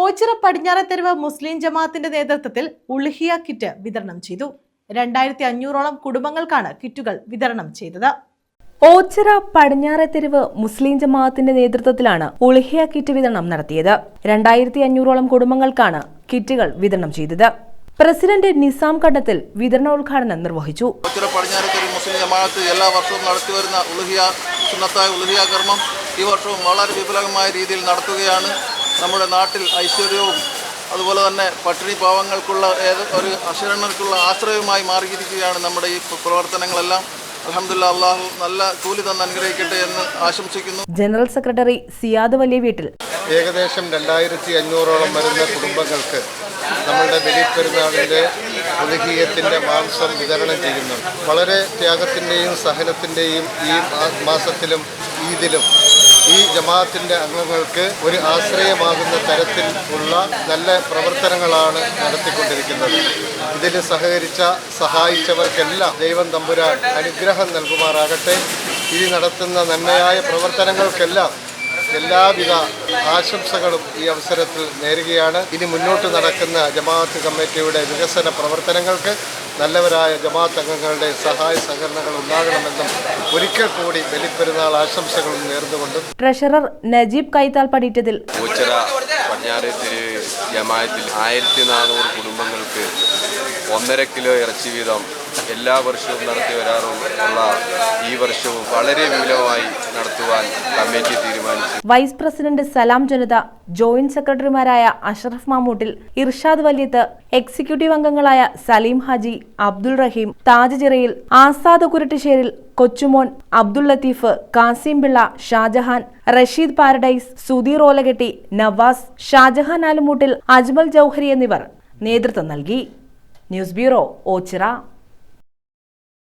ഓച്ചിറ പടിഞ്ഞാറത്തെരുവ് മുസ്ലിം ജമാഅത്തിന്റെ നേതൃത്വത്തിൽ ഉൾഹിയ കിറ്റ് വിതരണം ചെയ്തു. രണ്ടായിരത്തി അഞ്ഞൂറോളം കുടുംബങ്ങൾക്കാണ് കിറ്റുകൾ വിതരണം ചെയ്തത്. ഓച്ചിറ പടിഞ്ഞാറെത്തെരുവ് മുസ്ലിം ജമാഅത്തിന്റെ നേതൃത്വത്തിലാണ് ഉൾഹിയ കിറ്റ് വിതരണം നടത്തിയത്. രണ്ടായിരത്തി അഞ്ഞൂറോളം കുടുംബങ്ങൾക്കാണ് കിറ്റുകൾ വിതരണം ചെയ്തത്. പ്രസിഡന്റ് നിസാം കണ്ടത്തിൽ വിതരണോദ്ഘാടനം നിർവഹിച്ചു. ഉത്തര പടിഞ്ഞാറത്തൊരു മുസ്ലിം ജമാഅത്ത് എല്ലാ വർഷവും നടത്തിവരുന്ന ഉലുഹിയ സുന്നത്തായ ഉലുഹിയ കർമ്മം ഈ വർഷവും വളരെ വിപുലമായ രീതിയിൽ നടത്തുകയാണ്. നമ്മുടെ നാട്ടിൽ ഐശ്വര്യവും അതുപോലെ തന്നെ പട്ടിണി പാവങ്ങൾക്കുള്ള ഏത് ഒരു അശരണർക്കുള്ള ആശ്രയവുമായി മാറിയിരിക്കുകയാണ് നമ്മുടെ ഈ പ്രവർത്തനങ്ങളെല്ലാം. അലഹമില്ല അള്ളാഹു നല്ല കൂലി തന്ന് അനുഗ്രഹിക്കട്ടെ എന്ന് ആശംസിക്കുന്നു. ജനറൽ സെക്രട്ടറി സിയാദ് വലിയ വീട്ടിൽ. ഏകദേശം രണ്ടായിരത്തി അഞ്ഞൂറോളം വരുന്ന കുടുംബങ്ങൾക്ക് നമ്മളുടെ ബലിപ്പെരുന്നാളിന്റെ ഉദകീയത്തിന്റെ മാംസം വിതരണം ചെയ്യുന്നു. വളരെ ത്യാഗത്തിന്റെയും സഹനത്തിന്റെയും ഈ മാസത്തിലും ഈദിലും ഈ ജമാഅത്തിന്റെ അംഗങ്ങൾക്ക് ഒരു ആശ്രയമാകുന്ന തരത്തിൽ ഉള്ള നല്ല പ്രവർത്തനങ്ങളാണ് നടത്തിക്കൊണ്ടിരിക്കുന്നത്. ഇതിൽ സഹകരിച്ച സഹായിച്ചവർക്കെല്ലാം ദൈവം തമ്പുരാൻ അനുഗ്രഹം നൽകുമാറാകട്ടെ. ഇനി നടത്തുന്ന നന്മയായ പ്രവർത്തനങ്ങൾക്കെല്ലാം എല്ലാവിധ ആശംസകളും ഈ അവസരത്തിൽ നേരുകയാണ്. ഇനി മുന്നോട്ട് നടക്കുന്ന ജമാഅത്ത് കമ്മിറ്റിയുടെ വികസന പ്രവർത്തനങ്ങൾക്ക് നല്ലവരായ ജമാഅത്ത് അംഗങ്ങളുടെ സഹായ സഹകരണങ്ങൾ ഉണ്ടാകണമെന്നും ഒരിക്കൽ കൂടി ബലിപ്പെരുന്നാൾ ആശംസകളും നേർന്നുകൊണ്ട് ട്രഷറർ നജീബ് കൈത്താൽ പടിയിട്ടതിൽ ഓച്ചിറ പടിഞ്ഞാറ് ജമാഅത്തിൽ ജമായത്തിൽ ആയിരത്തി നാനൂറ് കുടുംബങ്ങൾക്ക് ഒന്നര കിലോ ഇറച്ചി വീതം എല്ലാ വർഷവും നടത്തി വരാറുള്ള ഈ വർഷവും വളരെ വിപുലമായി നടത്തുവാൻ കമ്മിറ്റി തീരുമാനിച്ചു. Vice president Salam Janatha joint സെക്രട്ടറിമാരായ അഷറഫ് മാമൂട്ടിൽ ഇർഷാദ് വലിയത്ത് എക്സിക്യൂട്ടീവ് അംഗങ്ങളായ സലീം ഹാജി അബ്ദുൾ റഹീം താജ് ചിറയിൽ ആസാദ് കുരട്ടിശ്ശേരിൽ കൊച്ചുമോൻ അബ്ദുൾ ലത്തീഫ് കാസിം പിള്ള ഷാജഹാൻ റഷീദ് പാരഡൈസ് സുധീർ ഓലകെട്ടി നവാസ് ഷാജഹാൻ ആലുമൂട്ടിൽ അജ്മൽ ജൌഹരി എന്നിവർ നേതൃത്വം നൽകി. News bureau Ochira.